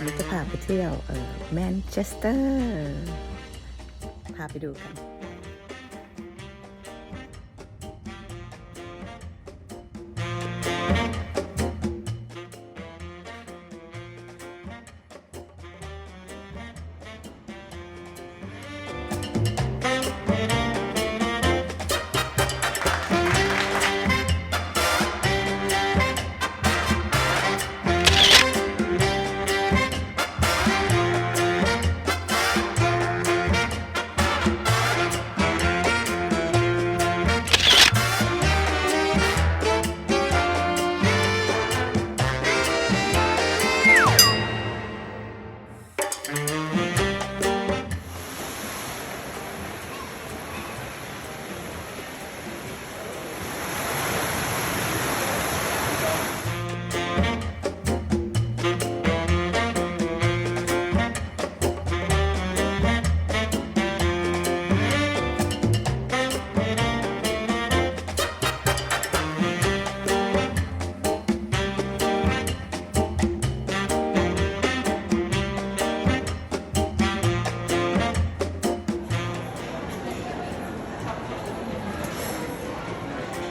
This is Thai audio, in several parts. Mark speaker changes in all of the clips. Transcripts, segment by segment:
Speaker 1: วันนี้จะพาไปเที่ยวแมนเชสเตอร์ พาไปดูกัน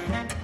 Speaker 1: Thank you.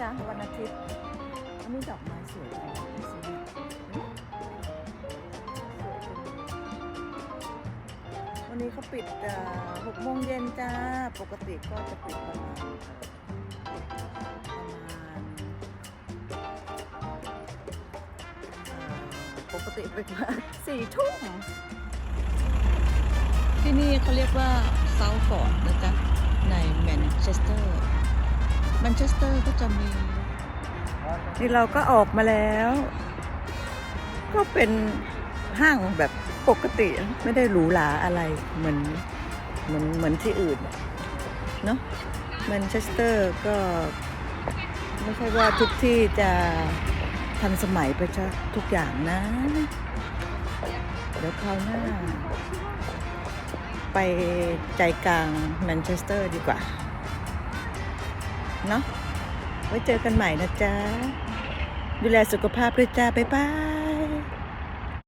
Speaker 1: จ๊ะวันอาทิตย์อันนี้ดอกไม้สวยจังดูสิเนี่ยวันนี้เขาปิดหกโมงเย็นจ้า ปกติก็จะปิดประมาณประมาณปกติปิดมาสี่ทุ่มที่นี่เขาเรียกว่าเซาฟอร์ดนะจ๊ะ ในแมนเชสเตอร์ แมนเชสเตอร์ก็จะมีนี่เราก็ออกมาแล้ว ก็เป็นห้างแบบปกติไม่ได้หรูหราอะไรเหมือนเหมือนเหมือนที่อื่นเนาะแมนเชสเตอร์ก็ไม่ใช่ว่าทุกที่จะทันสมัยไปซะทุกอย่างนะ เดี๋ยวคราวหน้า ไปใจกลางแมนเชสเตอร์ดีกว่า เนาะไว้เจอกันใหม่นะจ๊ะ ดูแลสุขภาพด้วยจ้า บ๊ายบาย